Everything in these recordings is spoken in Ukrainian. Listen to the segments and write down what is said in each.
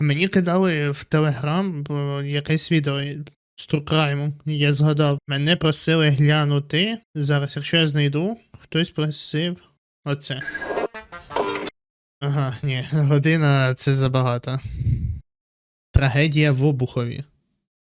Мені кидали в Телеграм якесь відео з Crime, я згадав. Мене просили глянути. Зараз, якщо я знайду, хтось просив оце. Ага, ні, година це забагато. Трагедія в Обухові.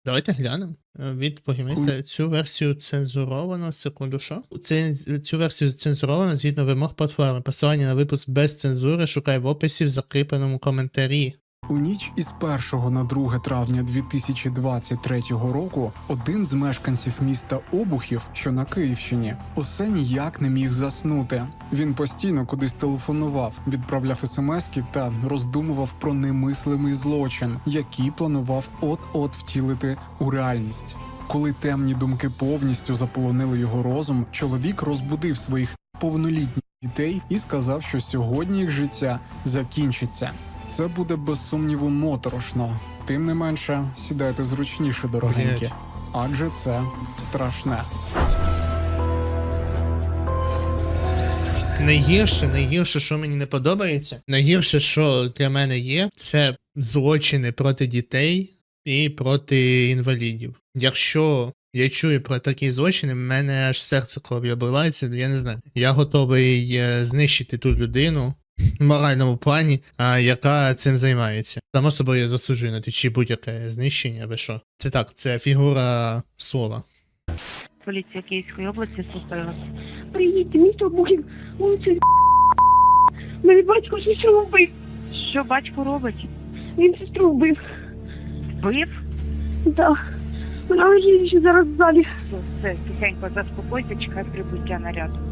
Давайте глянемо. Від погімиста цю версію цензуровано. Секунду, що? Це, цю версію цензуровано згідно вимог платформи. Посилання на випуск без цензури шукай в описі в закріпленому коментарі. У ніч із 1 на 2 травня 2023 року один з мешканців міста Обухів, що на Київщині, усе ніяк не міг заснути. Він постійно кудись телефонував, відправляв смски та роздумував про немислимий злочин, який планував от-от втілити у реальність. Коли темні думки повністю заполонили його розум, чоловік розбудив своїх повнолітніх дітей і сказав, що сьогодні їх життя закінчиться. Це буде без сумніву моторошно. Тим не менше, сідайте зручніше, дорогенькі, адже це страшне. Найгірше, найгірше, що мені не подобається, найгірше, що для мене є, це злочини проти дітей і проти інвалідів. Якщо я чую про такі злочини, в мене аж серце кров'ю обливається, я не знаю. Я готовий е, знищити ту людину моральному плані, а, яка цим займається. Само собою я засуджую на твічі будь-яке знищення або що. Це так, це фігура слова. Поліція Київської області вас. Приїдьте, місто Бухів, вулиця Мене батько сестру вбив. Що батько робить? Він сестру вбив. Вбив? Так. Вона лежить ще зараз в залі. Все, тихенько заспокойся, чекай прибуття наряду.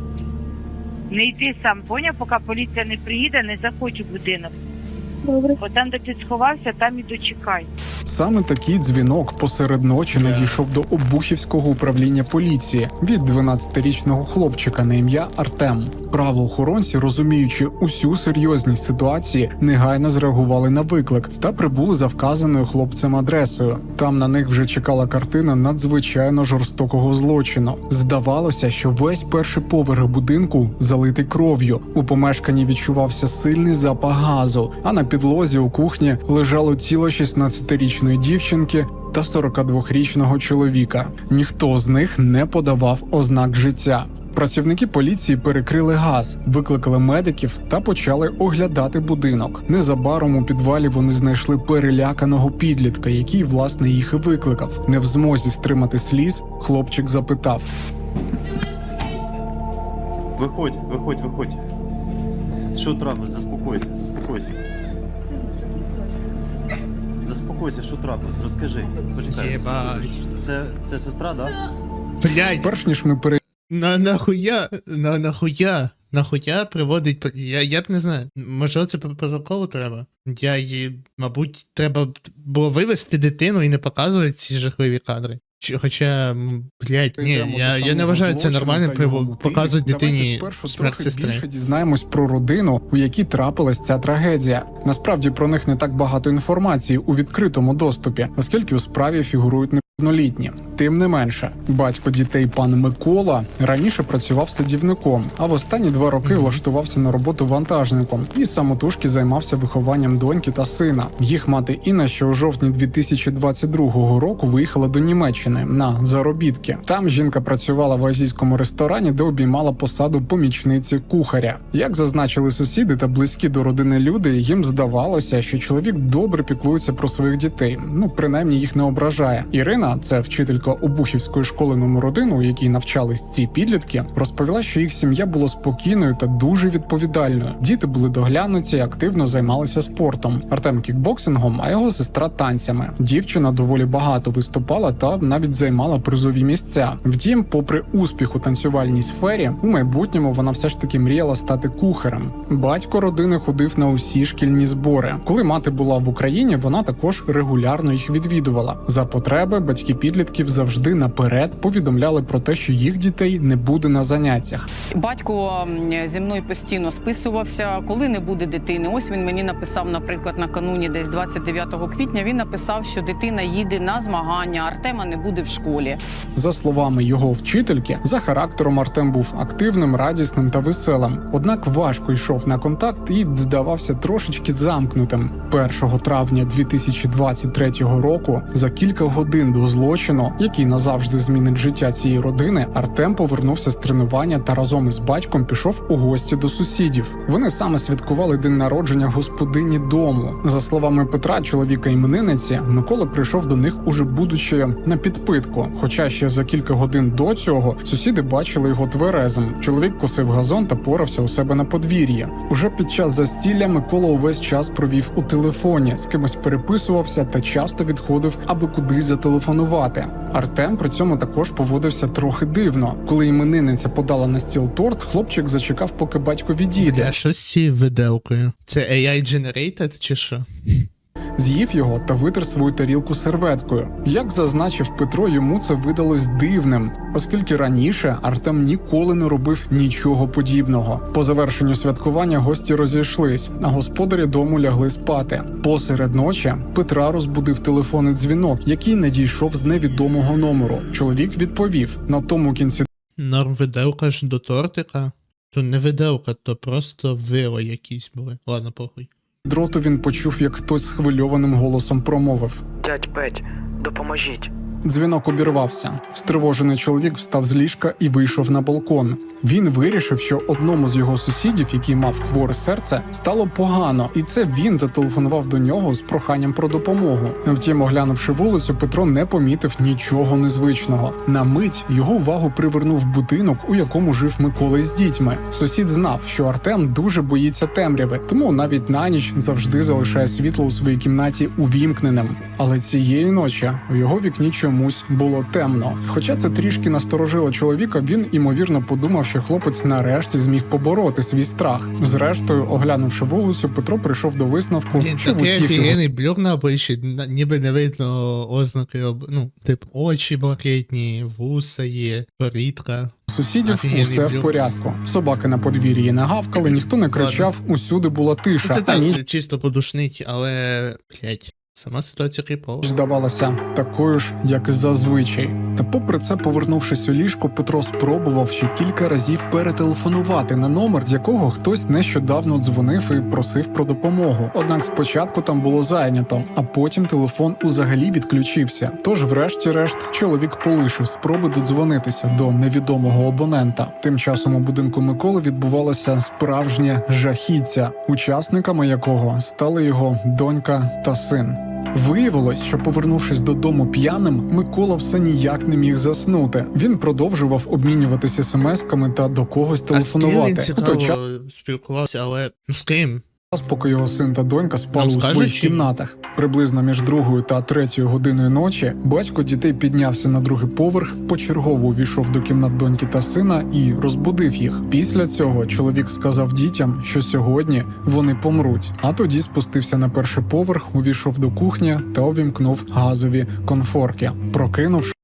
Не йди сам, поняв, поки поліція не приїде, не заходь будинок. Добре. Бо там, де ти сховався, там і дочекай. Саме такий дзвінок посеред ночі надійшов до Обухівського управління поліції від 12-річного хлопчика на ім'я Артем. Правоохоронці, розуміючи усю серйозність ситуації, негайно зреагували на виклик та прибули за вказаною хлопцем адресою. Там на них вже чекала картина надзвичайно жорстокого злочину. Здавалося, що весь перший поверх будинку залитий кров'ю. У помешканні відчувався сильний запах газу, а на підлозі у кухні лежало тіло 16-річної дівчинки та 42-річного чоловіка. Ніхто з них не подавав ознак життя. Працівники поліції перекрили газ, викликали медиків та почали оглядати будинок. Незабаром у підвалі вони знайшли переляканого підлітка, який власне їх і викликав. Не в змозі стримати сліз, хлопчик запитав: Виходь, виходь, виходь. Що трапилось? Заспокойся, Заспокойся, що трапилось, розкажи. Почекай. Єбать. Це, це сестра, да? Блять, перш ніж ми пере... На нахуя? На нахуя? Нахуя приводить. Я, я б не знаю. Може, це по протоколу треба? Я її, мабуть, треба було вивести дитину і не показувати ці жахливі кадри. Чи, хоча, м, блядь, ні, до я, я не самого вважаю це злочину нормальним та його показують показувати Давайте дитині спершу смерть трохи сестри. більше дізнаємось про родину, у якій трапилась ця трагедія. Насправді про них не так багато інформації у відкритому доступі, оскільки у справі фігурують неповнолітні. Тим не менше, батько дітей пан Микола раніше працював садівником, а в останні два роки влаштувався на роботу вантажником і самотужки займався вихованням доньки та сина. Їх мати Інна, що у жовтні 2022 року виїхала до Німеччини на заробітки. Там жінка працювала в азійському ресторані, де обіймала посаду помічниці кухаря. Як зазначили сусіди та близькі до родини люди, їм здавалося, що чоловік добре піклується про своїх дітей. Ну принаймні їх не ображає. Ірина, це вчителька Обухівської школи номер 1 у якій навчались ці підлітки, розповіла, що їх сім'я була спокійною та дуже відповідальною. Діти були доглянуті, активно займалися спортом. Артем кікбоксингом, а його сестра танцями. Дівчина доволі багато виступала та навіть займала призові місця. Втім, попри успіх у танцювальній сфері, у майбутньому вона все ж таки мріяла стати кухарем. Батько родини ходив на усі шкільні збори. Коли мати була в Україні, вона також регулярно їх відвідувала. За потреби батьки підлітків завжди наперед повідомляли про те, що їх дітей не буде на заняттях. Батько зі мною постійно списувався, коли не буде дитини. Ось він мені написав, наприклад, накануні, десь 29 квітня. Він написав, що дитина їде на змагання, Артема не буде в школі. За словами його вчительки, за характером Артем був активним, радісним та веселим. Однак важко йшов на контакт і здавався трошечки замкнутим. 1 травня 2023 року, за кілька годин до злочину, який назавжди змінить життя цієї родини, Артем повернувся з тренування та разом із батьком пішов у гості до сусідів. Вони саме святкували день народження господині дому. За словами Петра, чоловіка іменинниці, Микола прийшов до них уже будучи на підпитку. Хоча ще за кілька годин до цього сусіди бачили його тверезим. Чоловік косив газон та порався у себе на подвір'ї. Уже під час застілля Микола увесь час провів у телефоні, з кимось переписувався та часто відходив, аби кудись зателефонувати. Артем при цьому також поводився трохи дивно. Коли іменинниця подала на стіл торт, хлопчик зачекав, поки батько відійде. Я щось з цією. Це AI generated чи що? З'їв його та витер свою тарілку серветкою. Як зазначив Петро, йому це видалось дивним, оскільки раніше Артем ніколи не робив нічого подібного. По завершенню святкування гості розійшлись, а господарі дому лягли спати. Посеред ночі Петра розбудив телефонний дзвінок, який надійшов з невідомого номеру. Чоловік відповів на тому кінці Норм виделка ж до тортика. То не виделка, то просто вило якісь були. Ладно, похуй. Дроту він почув, як хтось схвильованим голосом промовив. Дядь Петь, допоможіть. Дзвінок обірвався. Стривожений чоловік встав з ліжка і вийшов на балкон. Він вирішив, що одному з його сусідів, який мав хворе серце, стало погано, і це він зателефонував до нього з проханням про допомогу. Втім, оглянувши вулицю, Петро не помітив нічого незвичного. На мить його увагу привернув будинок, у якому жив Микола з дітьми. Сусід знав, що Артем дуже боїться темряви, тому навіть на ніч завжди залишає світло у своїй кімнаті увімкненим. Але цієї ночі у його вікні чомусь було темно. Хоча це трішки насторожило чоловіка, він імовірно подумав, що хлопець нарешті зміг побороти свій страх. Зрештою, оглянувши вулицю, Петро прийшов до висновку, що в усіх його офігенний блюр на обличчі, ніби не видно ознаки, ну, тип, очі блакитні, вуса є, порідка. сусідів Офігенний усе в порядку. Собаки на подвір'ї не гавкали, ніхто не кричав, усюди була тиша. Це а так, ніч чисто подушнить, але, блять, сама ситуація кріпова. здавалася такою ж, як і зазвичай. Та попри це, повернувшись у ліжко, Петро спробував ще кілька разів перетелефонувати на номер, з якого хтось нещодавно дзвонив і просив про допомогу. Однак спочатку там було зайнято, а потім телефон узагалі відключився. Тож, врешті-решт, чоловік полишив спроби додзвонитися до невідомого абонента. Тим часом у будинку Миколи відбувалося справжнє жахіття, учасниками якого стали його донька та син. Виявилось, що повернувшись додому п'яним, Микола все ніяк не міг заснути. Він продовжував обмінюватися смс-ками та до когось А з ким телефонувати. він цікаво спілкувався, але з ким? час, поки його син та донька спали Нам у своїх чи кімнатах. Приблизно між другою та третьою годиною ночі батько дітей піднявся на другий поверх, почергово увійшов до кімнат доньки та сина і розбудив їх. Після цього чоловік сказав дітям, що сьогодні вони помруть. А тоді спустився на перший поверх, увійшов до кухні та увімкнув газові конфорки. Прокинувши.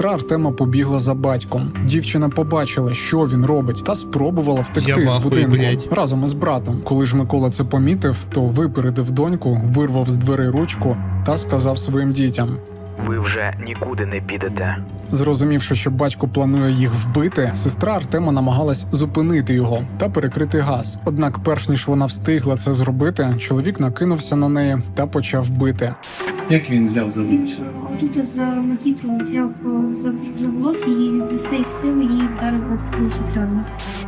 Сестра Артема побігла за батьком. Дівчина побачила, що він робить, та спробувала втекти Я з будинку блядь. разом із братом. Коли ж Микола це помітив, то випередив доньку, вирвав з дверей ручку та сказав своїм дітям. Ви вже нікуди не підете. Зрозумівши, що батько планує їх вбити, сестра Артема намагалась зупинити його та перекрити газ. Однак, перш ніж вона встигла це зробити, чоловік накинувся на неї та почав бити. Як він взяв за вулицю? Тут за макітру взяв е, за, за волосся і з усієї сили її вдарив в шухляду.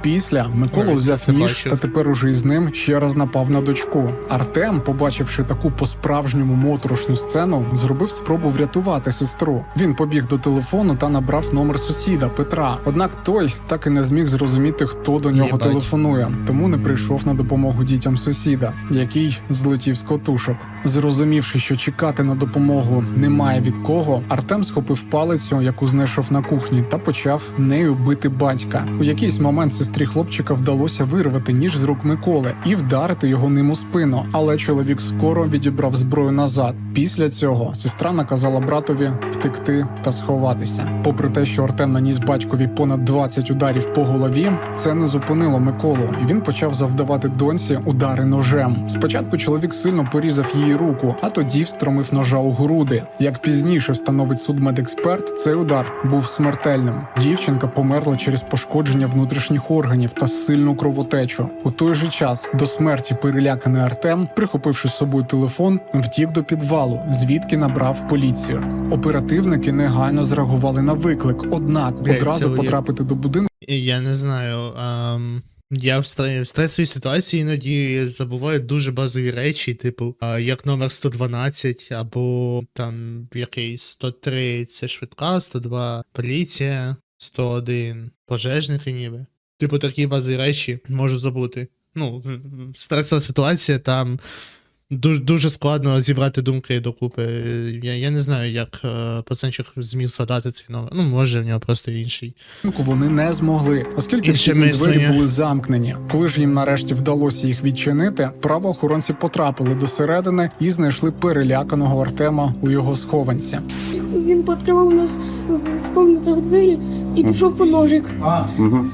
Після Микола Ой, взяв це ніж та тепер уже із ним ще раз напав на дочку. Артем, побачивши таку по-справжньому моторошну сцену, зробив спробу врятувати сестру. Він побіг до телефону та набрав номер сусіда Петра. Однак той так і не зміг зрозуміти, хто до нього Єбать. телефонує, тому не прийшов на допомогу дітям сусіда, який злетів з котушок. Зрозумівши, що чекати на допомогу немає від випадково Артем схопив палицю, яку знайшов на кухні, та почав нею бити батька. У якийсь момент сестрі хлопчика вдалося вирвати ніж з рук Миколи і вдарити його ним у спину. Але чоловік скоро відібрав зброю назад. Після цього сестра наказала братові втекти та сховатися. Попри те, що Артем наніс батькові понад 20 ударів по голові, це не зупинило Миколу, і він почав завдавати доньці удари ножем. Спочатку чоловік сильно порізав її руку, а тоді встромив ножа у груди. Як пізніше встановить судмедексперт, цей удар був смертельним. Дівчинка померла через пошкодження внутрішніх органів та сильну кровотечу. У той же час до смерті переляканий Артем, прихопивши з собою телефон, втік до підвалу, звідки набрав поліцію. Оперативники негайно зреагували на виклик, однак одразу потрапити до будинку. Я не знаю. ам, я в, стр- в стресовій ситуації іноді забуваю дуже базові речі, типу, як номер 112, або там якийсь 103 це швидка, 102 поліція, 101 пожежники ніби. Типу, такі базові речі можу забути. Ну, стресова ситуація там. Дуже, дуже складно зібрати думки докупи. Я, я не знаю, як е, пацанчик зміг задати цей номер. Ну, може, в нього просто інший. вони не змогли, оскільки всі двері мислення. були замкнені. Коли ж їм нарешті вдалося їх відчинити, правоохоронці потрапили до середини і знайшли переляканого Артема у його схованці. Він пооткривав у нас в, комнатах двері і пішов по ножик. Угу.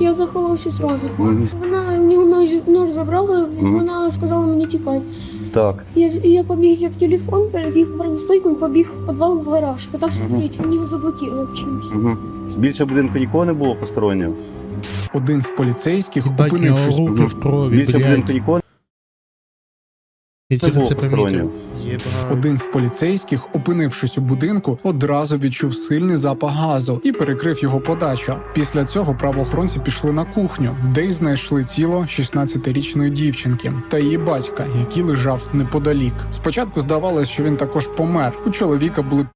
Я заховався зразу. Мгм. Вона нього нож, нож забрала, вона сказала мені тікати. Так. Я, я побіг взяв телефон, перебіг бронестойку і побіг в підвал в гараж. Питався Мгм. відкрити, він його заблокував чимось. Угу. Більше будинку нікого не було постороннього. Один з поліцейських, Бать, у нього опинившись руки в крові, Більше будинку блядь. нікого Я не тільки це помітив. Один з поліцейських, опинившись у будинку, одразу відчув сильний запах газу і перекрив його подачу. Після цього правоохоронці пішли на кухню, де й знайшли тіло 16-річної дівчинки та її батька, який лежав неподалік. Спочатку здавалось, що він також помер. У чоловіка були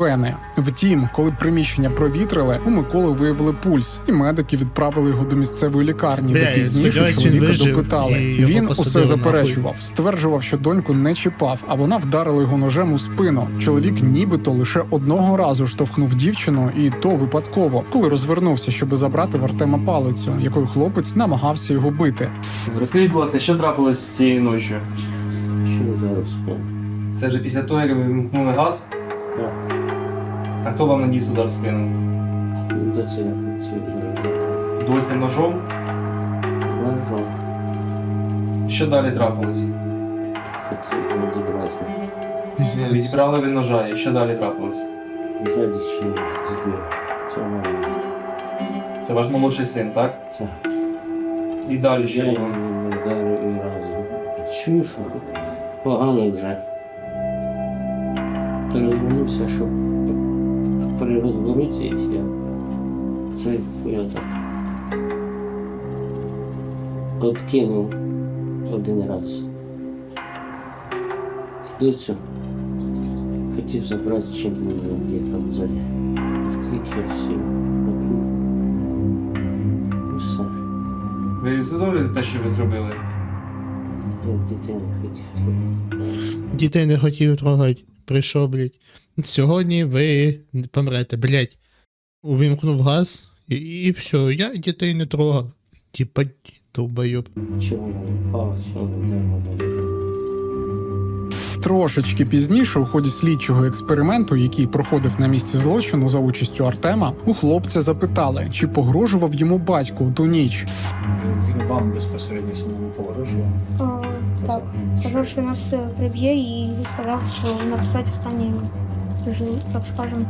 Пени. Втім, коли приміщення провітрили, у Миколи виявили пульс, і медики відправили його до місцевої лікарні, Бля, де пізніше чоловіка допитали. і Він усе заперечував, стверджував, що доньку не чіпав, а вона вдарила його ножем у спину. Чоловік нібито лише одного разу штовхнув дівчину, і то випадково, коли розвернувся, щоби забрати в Артема палицю, якою хлопець намагався його бити. Розкажіть, будь ласка, що трапилось цієї ночі? Що зараз? Це вже після того, як ви вимкнули газ? Так. А хто вам наніс удар в спину? До цього Доця ножом? лежав, Що далі трапилось? хотів відібрати. Відібрали ви ножа, і що далі трапилось? Ззаді ще. Цього Це ваш молодший син, так? Так. І далі я що його не вдарив і разу. Чую, що погано вже. Розвернувся, щоб при розвороті я це я так откинув один раз. Доцю хотів забрати, чим є там ззаді. Втік я сів на кухню. І все. Ви усвідомлюєте те, що ви зробили? Я дитину хотів трогати. Дітей не хотів трогати. Прийшов, блядь. Сьогодні ви помрете, блядь. Увімкнув газ, і, і все, я дітей не трогав. Типа, долбойоб. Чому? А, не вдарило мене. Трошечки пізніше, у ході слідчого експерименту, який проходив на місці злочину за участю Артема, у хлопця запитали, чи погрожував йому батько у ту ніч. Він вам безпосередньо самому погрожував? А, так, сказав, що нас е, приб'є і сказав, що написати останні, так скажем,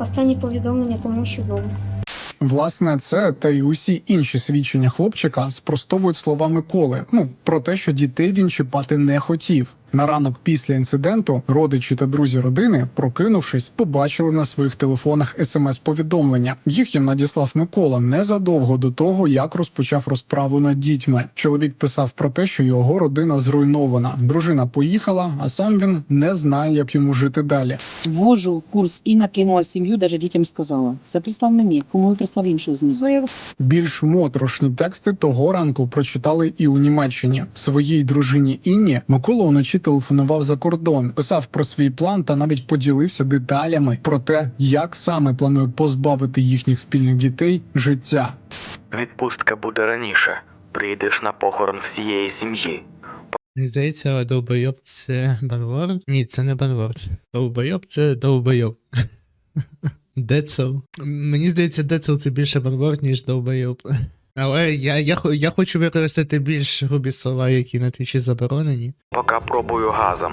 останні повідомлення комусь вдома. Власне, це та й усі інші свідчення хлопчика спростовують слова Миколи. Ну про те, що дітей він чіпати не хотів. На ранок після інциденту родичі та друзі родини, прокинувшись, побачили на своїх телефонах смс-повідомлення. Їх їм надіслав Микола незадовго до того, як розпочав розправу над дітьми. Чоловік писав про те, що його родина зруйнована. Дружина поїхала, а сам він не знає, як йому жити далі. Ввожу курс і накинула сім'ю, навіть дітям сказала. Це прислав мені, кому ви прислав іншу змісту. Більш моторошні тексти того ранку прочитали і у Німеччині. Своїй дружині Інні Микола уночі телефонував за кордон, писав про свій план та навіть поділився деталями про те, як саме планує позбавити їхніх спільних дітей життя. Відпустка буде раніше. Прийдеш на похорон всієї сім'ї. Мені здається, довбойоб це банвор. Ні, це не банвор. Довбойоб це довбойоб. Децел. Мені здається, Децел це більше банвор, ніж довбойоб. Але я, я, хо- я хочу використати більш грубі слова, які на твічі заборонені. Поки пробую газом.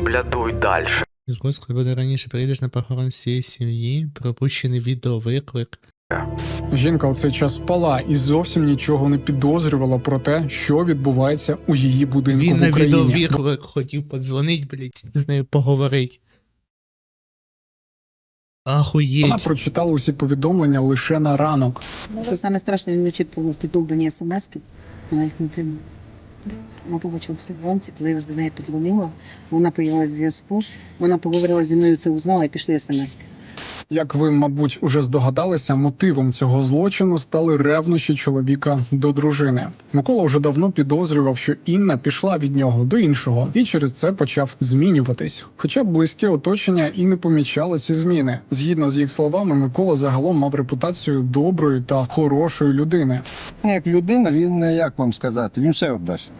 Блядуй дальше. Відпустка буде раніше, приїдеш на похорон всієї сім'ї, пропущений відеовиклик. Жінка у цей час спала і зовсім нічого не підозрювала про те, що відбувається у її будинку Він в на відеовиклик хотів подзвонить, блядь, з нею поговорить. Вона прочитала усі повідомлення лише на ранок. Що саме страшне, він не читав ті довбані смс-ки, вона їх не тримала. Вона побачила все вранці, коли я до неї подзвонила, вона появилася зв'язку, вона поговорила зі мною, це узнала і пішли смс-ки. Як ви, мабуть, уже здогадалися, мотивом цього злочину стали ревнощі чоловіка до дружини. Микола вже давно підозрював, що Інна пішла від нього до іншого, і через це почав змінюватись. Хоча б близьке оточення і не помічало ці зміни. Згідно з їх словами, Микола загалом мав репутацію доброї та хорошої людини. Як людина, він е, як вам сказати, він все віддасть,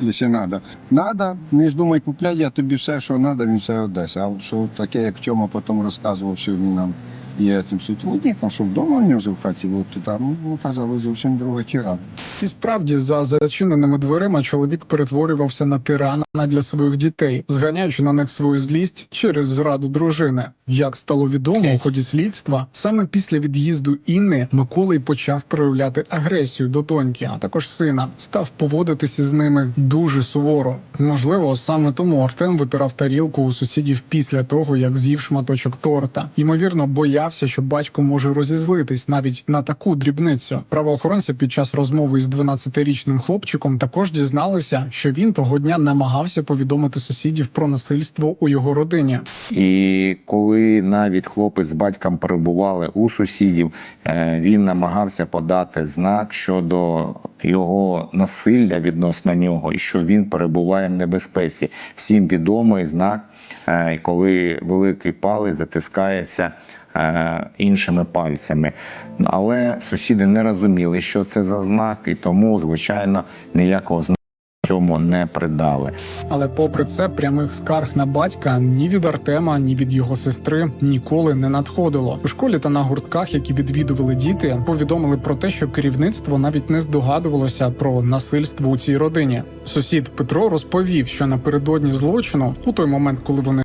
якщо треба. Надо, не ж думай купляй, я тобі все, що треба, він все віддасть. А що таке, як Тьома потім розказував, що він нам є цим світоводником, що вдома нього вже в хаті було, то там ну, зовсім друга тіра. І справді, за зачиненими дверима чоловік перетворювався на тирана для своїх дітей, зганяючи на них свою злість через зраду дружини. Як стало відомо у ході слідства, саме після від'їзду Інни Микола й почав проявляти агресію до доньки, а також сина, став поводитися з ними дуже суворо. Можливо, саме тому Артем витирав тарілку у сусідів після того, як з'їв шматочок торта. Ймовірно, боявся, що батько може розізлитись навіть на таку дрібницю. Правоохоронці під час розмови із 12-річним хлопчиком також дізналися, що він того дня намагався повідомити сусідів про насильство у його родині. І коли навіть хлопець з батьком перебували у сусідів, е, він намагався подати знак щодо його насилля відносно нього, і що він перебуває в небезпеці. Всім відомий знак, е, коли великий палець затискається. Е, Іншими пальцями, але сусіди не розуміли, що це за знак, і тому, звичайно, ніякого знаку цьому не придали. Але попри це, прямих скарг на батька ні від Артема, ні від його сестри ніколи не надходило. У школі та на гуртках, які відвідували діти, повідомили про те, що керівництво навіть не здогадувалося про насильство у цій родині. Сусід Петро розповів, що напередодні злочину, у той момент, коли вони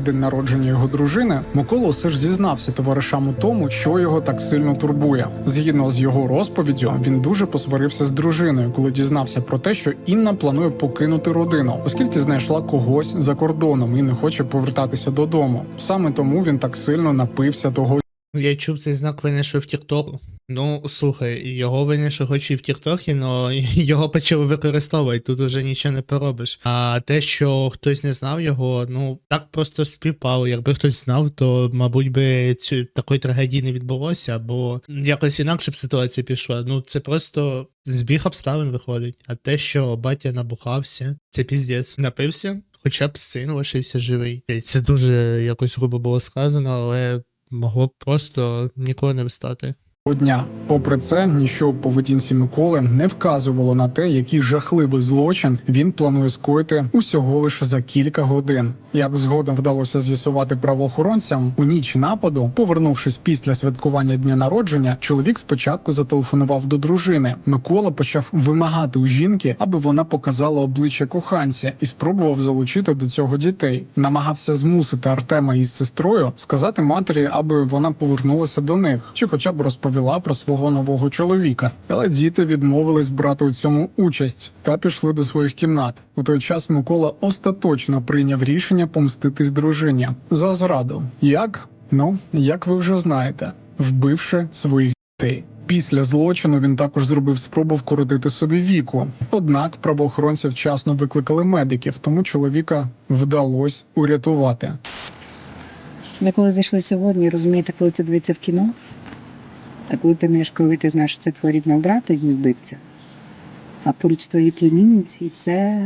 день народження його дружини, Микола все ж зізнався товаришам у тому, що його так сильно турбує. Згідно з його розповіддю, він дуже посварився з дружиною, коли дізнався про те, що Інна планує покинути родину, оскільки знайшла когось за кордоном і не хоче повертатися додому. Саме тому він так сильно напився того Я чув цей знак винайшов в Тіктоку. Ну, слухай, його винайшов хоч і в Тіктокі, але його почали використовувати, тут уже нічого не поробиш. А те, що хтось не знав його, ну так просто співпало. Якби хтось знав, то, мабуть, би цю такої трагедії не відбулося, або якось інакше б ситуація пішла. Ну, це просто збіг обставин виходить. А те, що батя набухався, це піздець. Напився, хоча б син лишився живий. Це дуже якось грубо було сказано, але могло б просто ніколи не встати. Дня. Попри це, ніщо в поведінці Миколи не вказувало на те, який жахливий злочин він планує скоїти усього лише за кілька годин. Як згодом вдалося з'ясувати правоохоронцям, у ніч нападу, повернувшись після святкування дня народження, чоловік спочатку зателефонував до дружини. Микола почав вимагати у жінки, аби вона показала обличчя коханця і спробував залучити до цього дітей. Намагався змусити Артема із сестрою сказати матері, аби вона повернулася до них, чи хоча б розповіла про свого нового чоловіка. Але діти відмовились брати у цьому участь та пішли до своїх кімнат. У той час Микола остаточно прийняв рішення помститись дружині за зраду. Як? Ну, як ви вже знаєте, вбивши своїх дітей. Після злочину він також зробив спробу вкоротити собі віку. Однак правоохоронці вчасно викликали медиків, тому чоловіка вдалося урятувати. Ми коли зайшли сьогодні, розумієте, коли це дивиться в кіно, а коли ти маєш коли ти знаєш, що це твій рідний брат і вбивця, а поруч твої племінниці це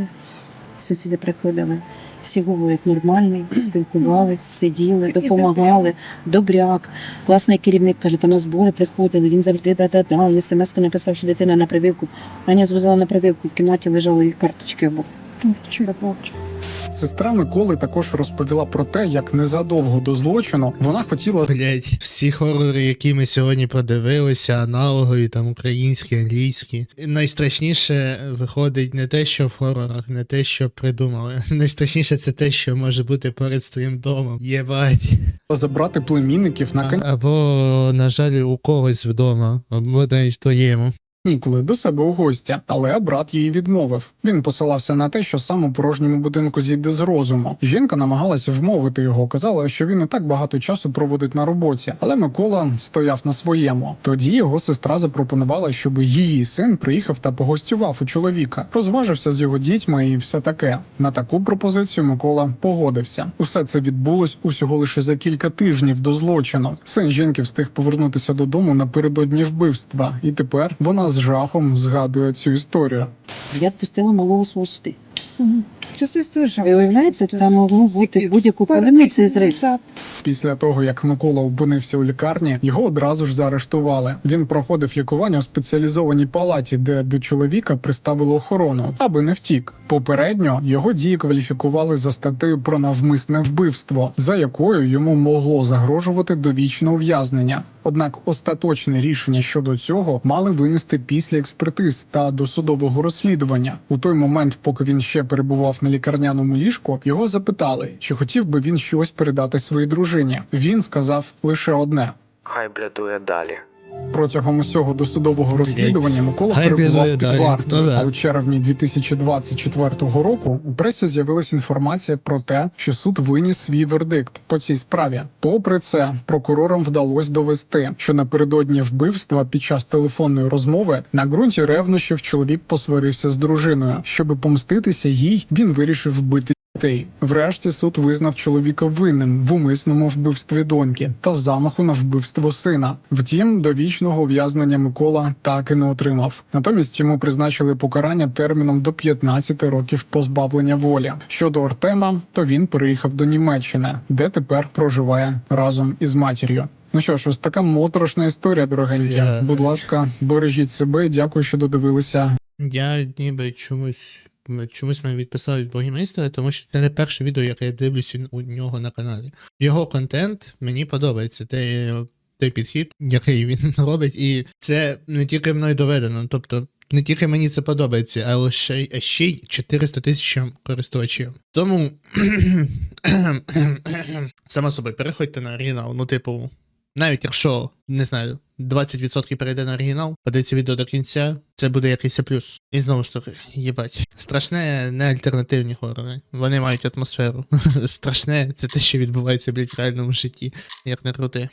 Сусіди приходили. Всі говорять нормальний, спілкувались, сиділи, допомагали, добряк. Класний керівник каже, то на збори приходили. Він завжди да-да-да. смс написав, що дитина на прививку. Аня звозила на прививку, в кімнаті лежали карточки або вчора плачу. Сестра Миколи також розповіла про те, як незадовго до злочину вона хотіла Блять, всі хорори, які ми сьогодні подивилися, аналогові, там українські, англійські. Найстрашніше виходить не те, що в хорорах, не те, що придумали. Найстрашніше це те, що може бути поряд з твоїм домом. Єбать. забрати племінників на Або, на жаль, у когось вдома, або навіть твоєму. Канікули до себе у гостя, але брат її відмовив. Він посилався на те, що сам у порожньому будинку зійде з розуму. Жінка намагалася вмовити його, казала, що він і так багато часу проводить на роботі. Але Микола стояв на своєму. Тоді його сестра запропонувала, щоб її син приїхав та погостював у чоловіка, розважився з його дітьми і все таке. На таку пропозицію Микола погодився. Усе це відбулось усього лише за кілька тижнів до злочину. Син жінки встиг повернутися додому напередодні вбивства, і тепер вона з жахом згадує цю історію. Я відпустила малого свого сюди. Ви уявляєте, це могло бути будь-яку хвилину цей зрив. Після того, як Микола опинився у лікарні, його одразу ж заарештували. Він проходив лікування у спеціалізованій палаті, де до чоловіка приставили охорону, аби не втік. Попередньо його дії кваліфікували за статтею про навмисне вбивство, за якою йому могло загрожувати довічне ув'язнення. Однак остаточне рішення щодо цього мали винести після експертиз та досудового розслідування. У той момент, поки він ще перебував на лікарняному ліжку, його запитали, чи хотів би він щось передати своїй дружині. Він сказав лише одне: Хай блядує далі. Протягом усього досудового розслідування Микола Хай перебував під вартою. А у червні 2024 року у пресі з'явилася інформація про те, що суд виніс свій вердикт по цій справі. Попри це, прокурорам вдалося довести, що напередодні вбивства під час телефонної розмови на ґрунті ревнощів чоловік посварився з дружиною. Щоби помститися їй, він вирішив вбити. Дітей. Врешті суд визнав чоловіка винним в умисному вбивстві доньки та замаху на вбивство сина. Втім, довічного ув'язнення Микола так і не отримав. Натомість йому призначили покарання терміном до 15 років позбавлення волі. Щодо Артема, то він переїхав до Німеччини, де тепер проживає разом із матір'ю. Ну що ж, ось така моторошна історія, дорогенькі. Я- Будь ласка, бережіть себе. Дякую, що додивилися Я ніби чомусь. Чомусь мене відписав від богімейстера, тому що це не перше відео, яке я дивлюся у нього на каналі. Його контент мені подобається. Те, той підхід, який він робить, і це не тільки мною доведено. Тобто, не тільки мені це подобається, але ще, ще й 400 тисяч користувачів. Тому само собою, переходьте на оригінал. Ну, типу, навіть якщо, не знаю, 20% перейде на оригінал, подається відео до кінця, це буде якийсь плюс. І знову ж таки, їбать. Страшне не альтернативні хорори. Вони мають атмосферу. Страшне це те, що відбувається, блядь, в реальному житті, як не крути.